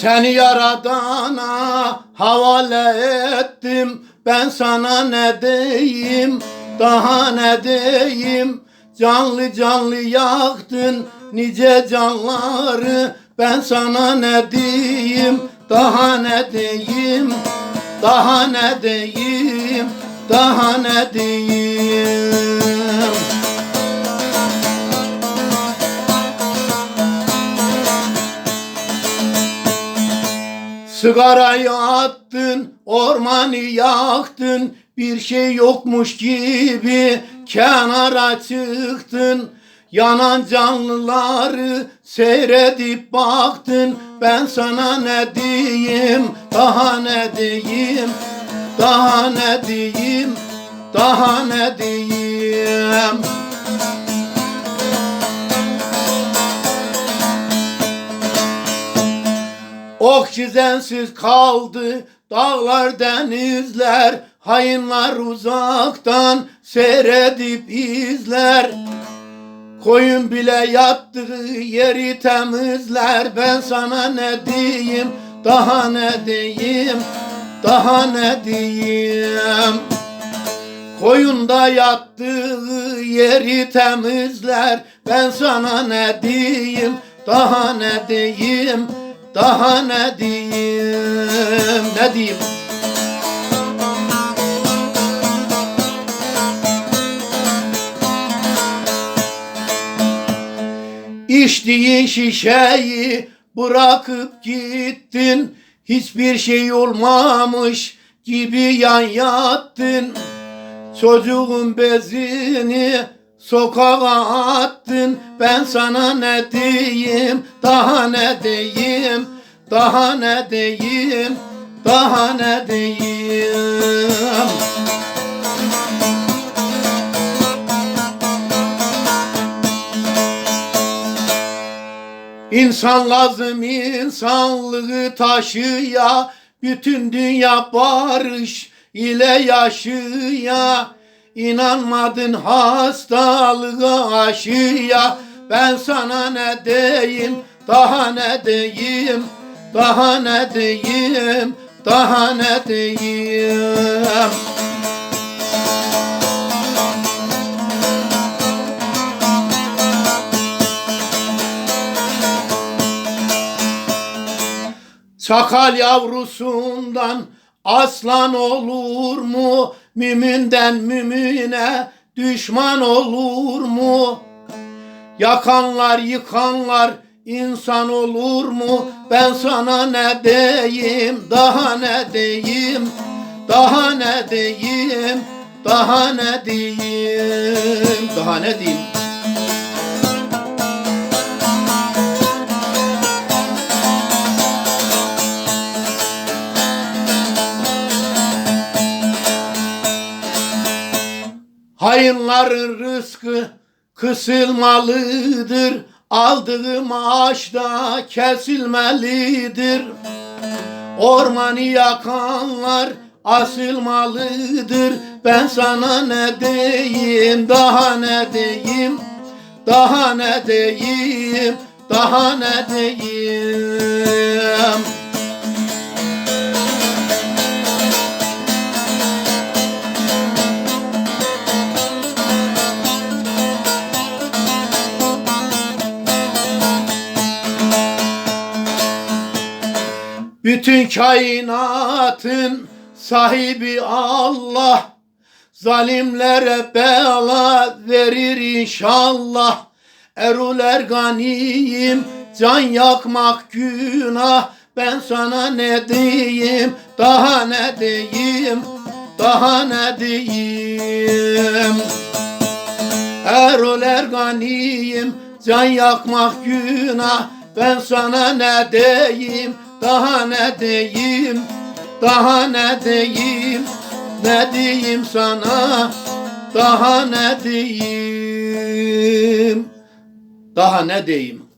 Seni yaradana havale ettim. Ben sana ne diyeyim? Daha ne diyeyim? Canlı canlı yaktın nice canları. Ben sana ne diyeyim? Daha ne diyeyim? Daha ne diyeyim? Daha ne diyeyim Sigarayı attın, ormanı yaktın, bir şey yokmuş gibi kenara çıktın. Yanan canlıları seyredip baktın, ben sana ne diyeyim, daha ne diyeyim, daha ne diyeyim, daha ne diyeyim. Oksijensiz kaldı dağlar denizler. Hainler uzaktan seyredip izler. Koyun bile yattığı yeri temizler. Ben sana ne diyeyim? Daha ne diyeyim? Daha ne diyeyim? Koyun da yattığı yeri temizler. Ben sana ne diyeyim? Daha ne diyeyim daha ne diyeyim ne diyeyim? İçtiğin şişeyi bırakıp gittin Hiçbir şey olmamış gibi yan yattın. Çocuğun bezini sokağa attın Ben sana ne diyeyim? Daha ne diyeyim? Daha ne diyeyim? Daha ne diyeyim? İnsan lazım insanlığı taşıya Bütün dünya barış ile yaşıya İnanmadın hastalığa aşıya. Ben sana ne diyeyim? Daha ne diyeyim? Daha ne diyeyim? Daha ne diyeyim? Çakal yavrusundan aslan olur mu? Mümünden mümüne düşman olur mu? Yakanlar yıkanlar insan olur mu? Ben sana ne diyeyim daha ne diyeyim daha ne diyeyim daha ne diyeyim daha ne diyeyim Hayınların rızkı kısılmalıdır. Aldığı maaş da kesilmelidir. Ormanı yakanlar asılmalıdır. Ben sana ne diyeyim, daha ne diyeyim, daha ne diyeyim, daha ne diyeyim. Bütün kainatın sahibi Allah. Zalimlere bela verir inşallah. Erol Erganiyim can yakmak günah. Ben sana ne diyeyim? Daha ne diyeyim? Daha ne diyeyim? Erol Erganiyim can yakmak günah. Ben sana ne diyeyim daha ne diyeyim? Daha ne diyeyim? Ne diyeyim sana? Daha ne diyeyim? Daha ne diyeyim